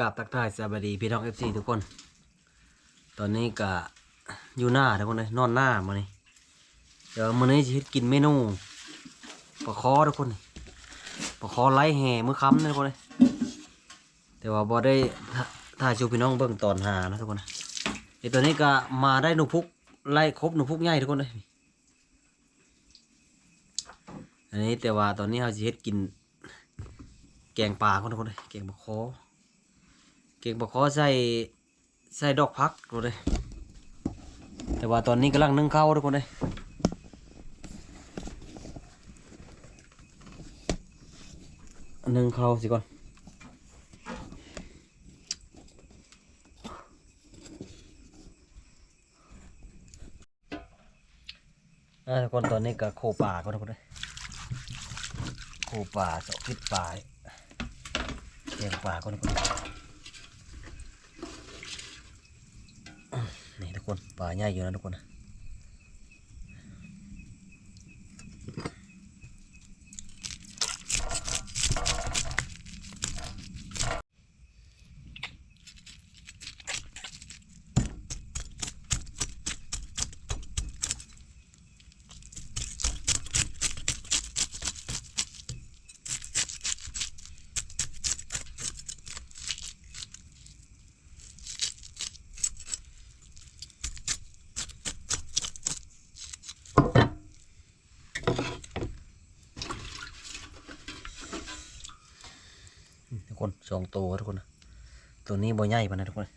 กราบทักทายสวัสดีพี่น้องเอฟซีทุกคน ตอนนี้ก็อยู่หน้าทุกคนเลยนอนหน้ามานี่เดี๋ยวมื้อนี้จะเฮ็ดกินเมนูปลาคอทุกคนปลาคอไล่แห่มื้อค่ำนะทุกคนเลยแต่ว่าบ่ได้ถ่ายชูพี่น้องเบิ่งตอนหานะทุกคนนะไอตัวนี้ก็มาได้หนูพุกไล่ครบหนูพุกใหญ่ทุกคนเลยอันนี้แต่ว่าตอนนี้เราจะเฮ็ดกินแกงปลาคนทุกคนเลยแกงบะคอ แกงบะคอใส่ใส่ดอกพักทุกคนเลยแต่ว่าตอนนี้กำลังนึ่งข้าวทุกคนเลยนึ่งข้าวสิก่อนทุกคนตอนนี้ก็โคป่าก็ทุกคนเลยโคป่าเสาะพิษป่าเลี้ยงปลาก่อนทุกคนนี่ทุก คนป่าใหญ่อยู่นะทุกคนนะ สองตัวทุกคน ตัวนี้บ่ใหญ่ปะนนะทุกคน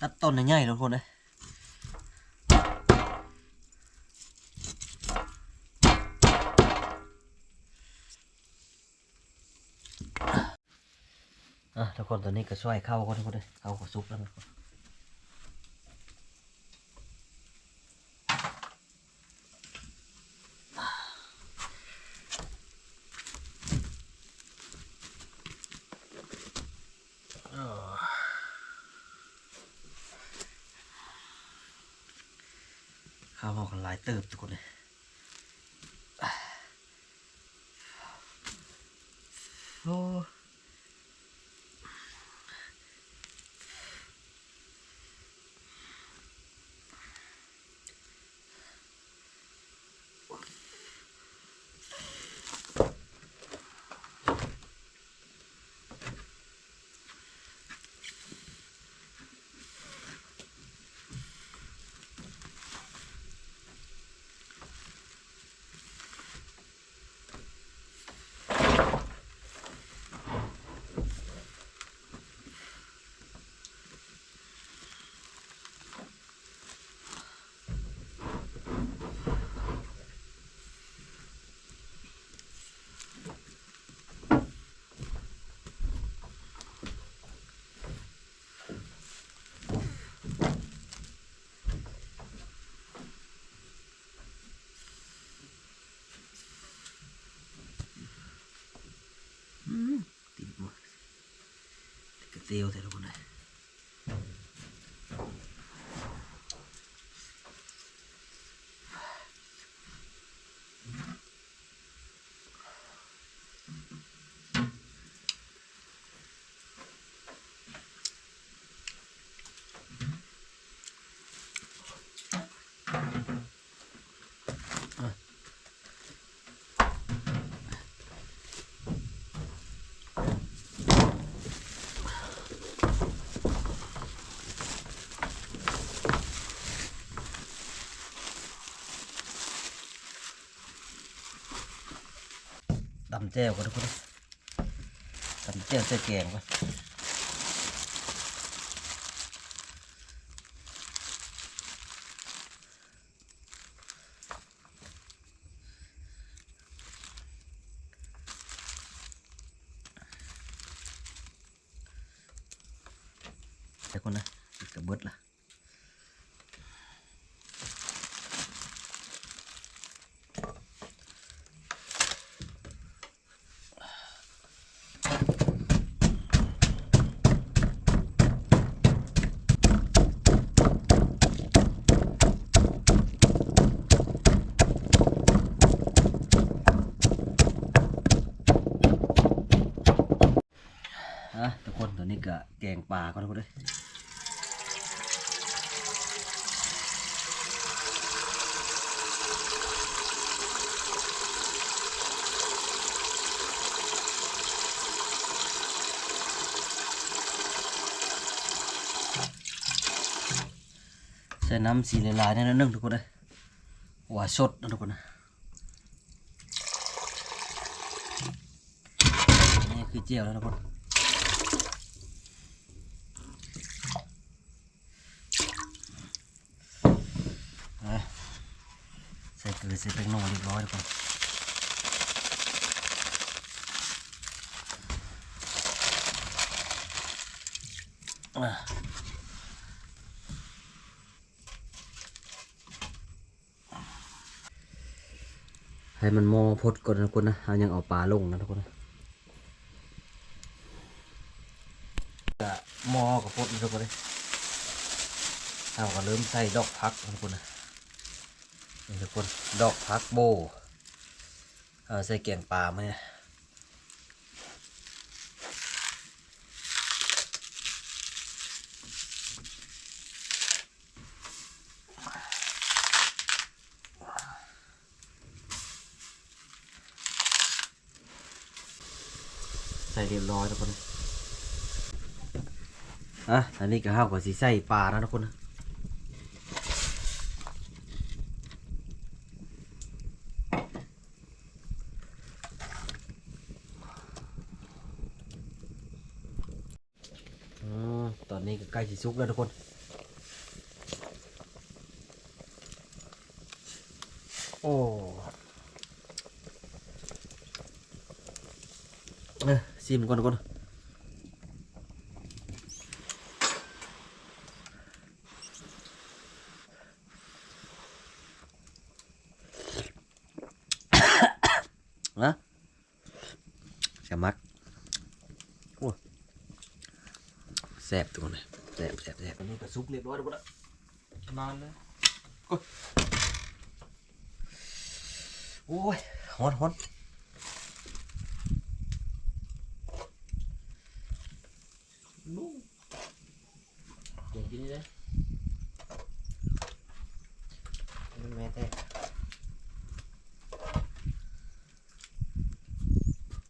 ตัดต้นใหญ่ๆทุกคนเลยอะทุก คนตัวนี้ก็ช่วยเข้าก็ทุกคนเลยเข้าก็ซุปแล้วนะทุกคนอ้าวข้าวหอกหลายเติบทุกคนเลยโอ้ ติดหมด ติดกระเตียวแต่ทุกคนเลยตำแจ่วกันทุกคนเลยตำแจ่วใส่แกงก่อนแต่คนนะอีกระเบิดละ่ะทุกค นี้ก็แกงปลาก่อนทุกคนเลยใส่น้ำสีลายๆนิดนึงทุกคนเลยว่าสดนะทุกคนนะนี่คือเจียวแล้วทุกคน ใส่เกลือใส่แป้งนัวเรียบร้อยแล้วก่อนให้มันมอพดก่อนนะทุกคนนะเอายังเอาปลาลงนะทุกคนนะก็มอกับพดนะทุกคนเลยเอาก็เริ่มใส่ดอกพักทุกคนนะ กคน ดอกพักโบ เอาใส่แกงปลามาเนี่ยใส่เรียบร้อยทุกคนอะ อันนี้ก็ห้าวกับสีใส่ปลานะทุกคนนะ อืมตอนนี้ก็ใกล้ สุกแล้วทุกคนโอ้เอ้ยซิมก่อนทุกคนนะจะมัก แซ่บตัวนี้แซ่บแซ่บแซ่บอันนี้ก็ซุกเรียบร้อยแล้วก็ นานเลย โอ้ยฮ้อนฮ้อน ลูก เก่งกินนี่เลยแม่แต่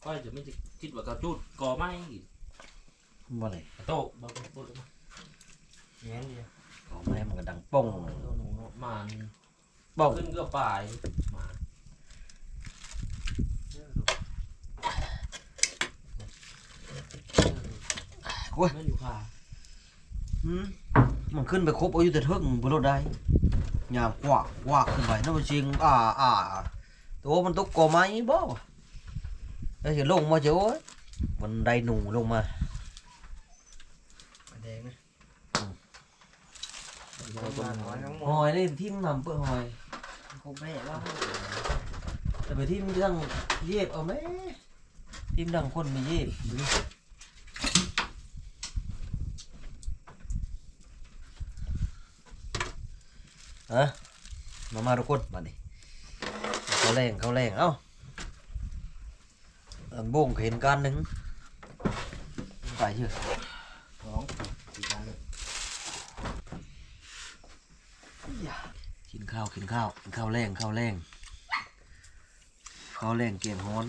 ก็จะไม่จะคิดว่ากระจุดกอไม้อีกบ่เลยกระโต๊ะบางคนแง่เดียวก็แม่มันก็ดังป้องหนูมานป้องขึ้นก็ป่ายมาโอ้ยไม่อยู่ค่ะอื มมันขึ้นไปครบอายุแต่เทิงบนรถได้ยามกว่ากว่าขึ้นไปนั่นมันเชียงอ่าอ่าตัวมันตกกอไม้บ่แล้วจะลงมาเจ้าโอ้ยมันได้หนูลงมาแดงนะหอยนี่ที่มันนำเปื้อหอยคงแม่ว่าแต่ไปที่มันดังเย็บเอาไหมที่มันดังคนไม่เย็บ ฮะมามาทุกคนมาดิเขาแรงเขาแรงเอ้าอันโบ่งเห็นการหนึ่งไปเถอะสองสี่การเลยกินข้าวกินข้าวกินข้าวแรงข้าวแรงข้าวแรงเกมฮ้อน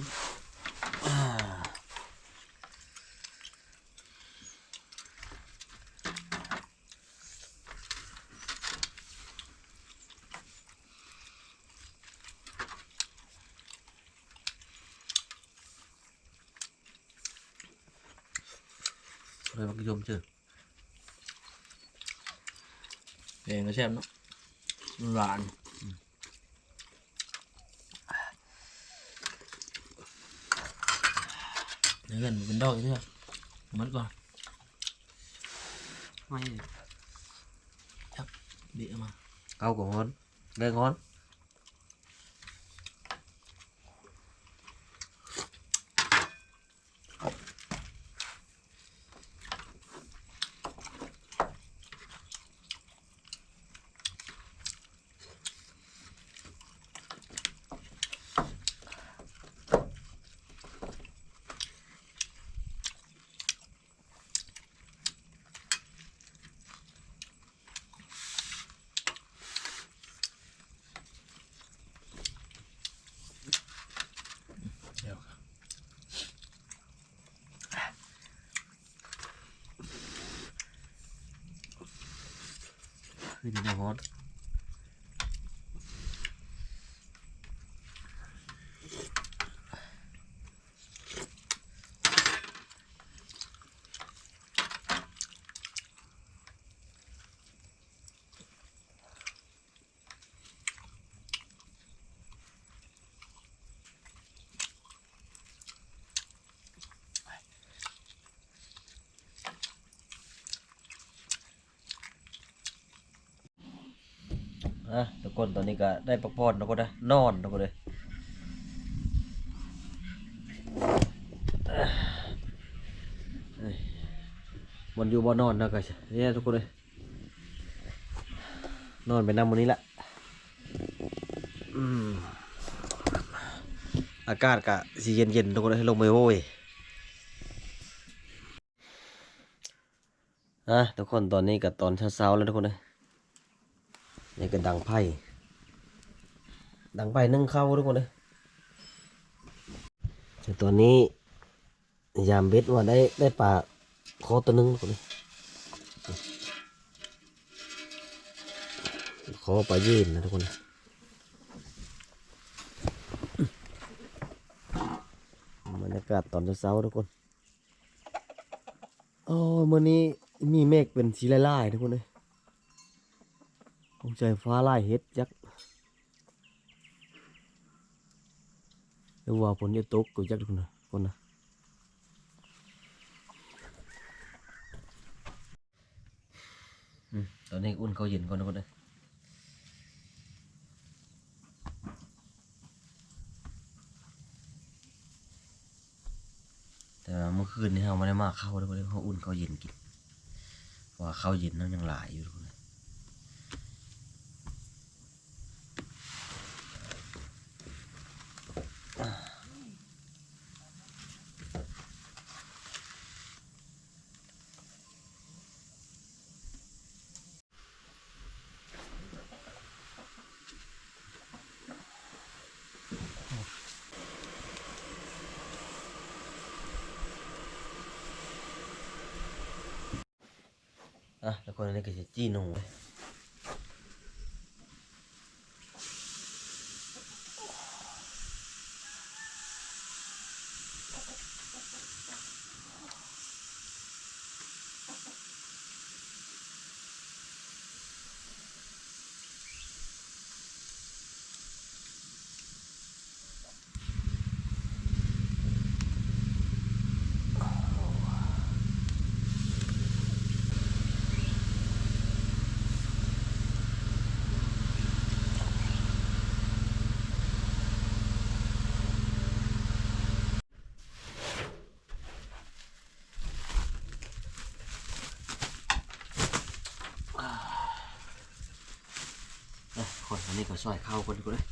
เลยมักยมเจอเก่งก็แช่เนาะหลานเนื้ วิธีเดียมาเอา của ngon đây ngon ขึ้นมาฮอต อะทุกคนตอนนี้ก็ได้พักผ่อนทุกคนนะนอนทุกคนเลยมันอยู่บ่นอนนะก็เนี่ยทุกคนเลยนอนไปนั่งบนนี้ละอากาศกะสีเย็นๆทุกคนเลยลงไปโว้ยอะทุกคนตอนนี้กับตอนเช้าๆแล้วทุกคนเลย นี่ก็ดังไพ่ดังไพ่นึ่งข้าวทุกคนเลยตัวนี้ยามเบ็ดว่าได้ได้ปลาคอตัวนึงทุกคนเลยคอปลายืนนะทุกคนบรรยากาศตอนเช้าๆทุกคนโอ้มื่อนี้มีเมฆเป็นสีลายๆทุกคนเลย คงใจฟ้าไล่เฮ็ดจักหรือว่าฝนจะตกกูจักคนนะคนนะอืมตอนนี้อุ่นเขาเย็นก่อนนะคนเลยแต่ว่าเมื่อคืนนี้เราไม่ได้มาเข้าเลยเลยเขาอุ่นเขาเย็นกินว่าเข้าเย็นนั้นยังหลายอยู่ทุกคน เลยอะแล้ว อันนี้ก็ซอยเข้าคนกูเลย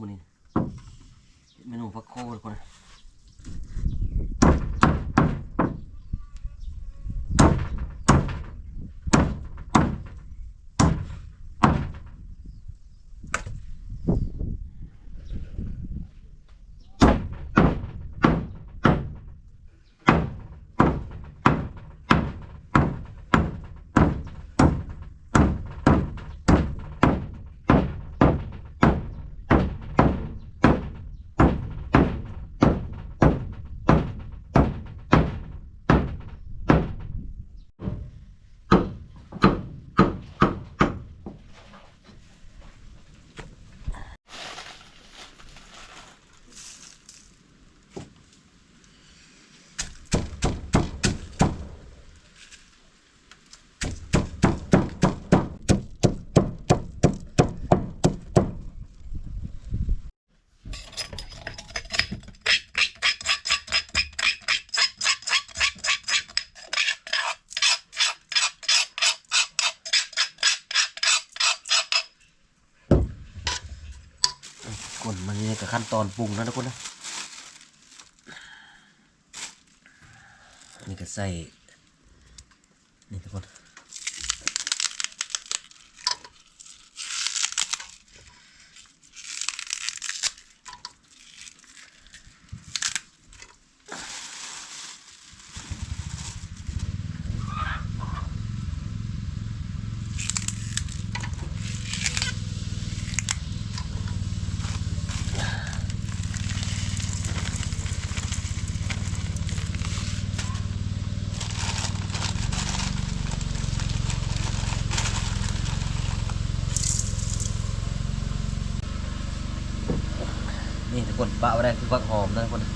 มันนี่เมนูฟักโคทุกคนนะ คนมันนี่กับขั้นตอนปรุงนะทุกคนนะนี่ก็ใส่นี่ทุกคน ปะไว้ได้คือฟักหอมนะคนนะ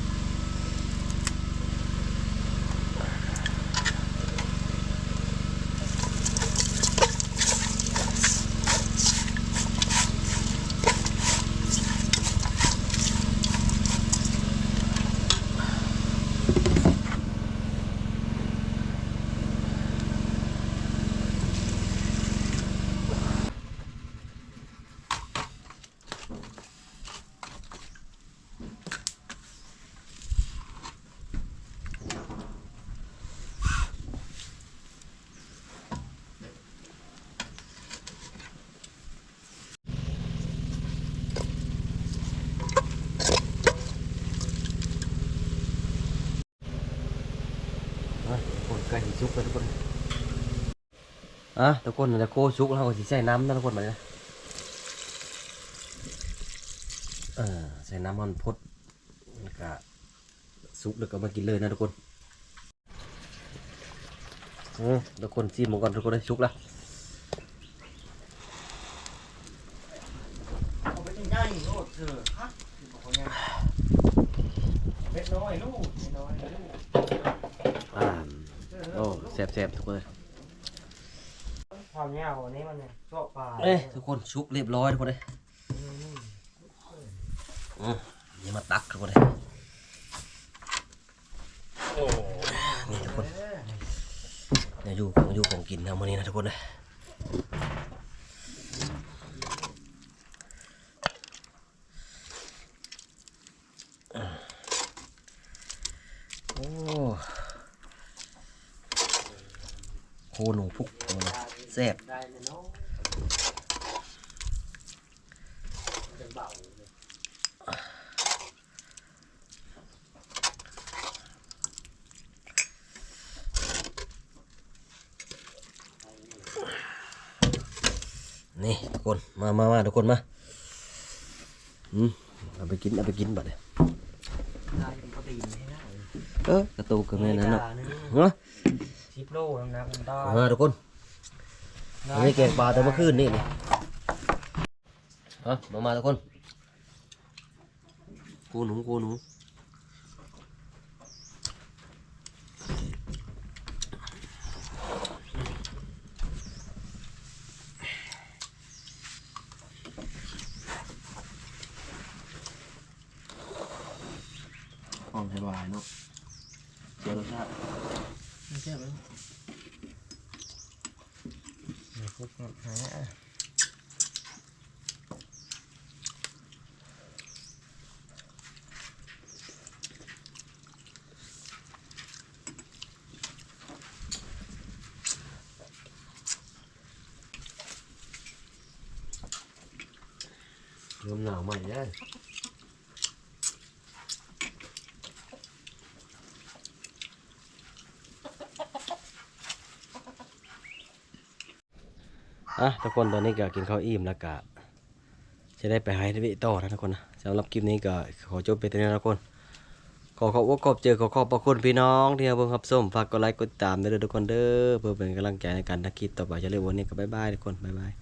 อะทุก คนใกล้สิชุกแล้วทุกคนอะทุกคนแล้วโคชุกแล้วเราก็สิใส่น้ำนะทุกคนมาเลยเออใส่น้ำมันพดแล้วก็ซุกแล้วก็มากินเลยนะทุกคนอืมทุกคนซีมก่อนทุกคนได้ชุกแล้วเอาไปที่ง่ายโลดเถอะฮะบอกว่าไงเล็กน้อยลูกเล็กน้อยลูก โอ้แซ่บๆทุกคนเลยความยาวอันนี้มันเนี่ยชอบปลาเอ้ยทุกคนชุกเรียบร้อยทุกคนเลยอืมนี่มาตักทุกคนเลยนี่ทุกคนเนี่ยอยู่ของอยู่ของกินทำวันนี้นะทุกคนเลยโอ้ โหลงพุกนะแซ่บนี่ทุกคนมามามาทุกคนมาอืมเอาไปกินเอาไปกินบัดเลยเออกระตูกระแม่นั่นเนาะ โลแล้วนะคุณตามาทุกคนอันนี้แกงปลาแต่เมื่อคืนนี่นี่เอามามาทุกคน กูหนูกูหนู หอมสบายเนาะเดี๋ยวรสชาติ ไม่ใช่ไหมเดี๋ยวคุกหา เริ่มหนาวใหม่ได้อะทุกคนตอนนี้ก็กินข้าวอิ่มแล้วก็จะได้ไปหายทวิต่อนะทุกคนนะสำหรับคลิปนี้ก็ขอจบไปแต่นี้นะทุกคน ขอขอบว่าขอบเจอขอขอบพระคุณพี่น้องที่มาเบิ่งครับส้มฝากกดไลค์กดติดตามด้วยทุกคนเด้อเพื่อเป็นกำลังใจในการทำคลิปต่อไปจะเรียกวันนี้ก็บ๊ายบายทุกคนบ๊ายบาย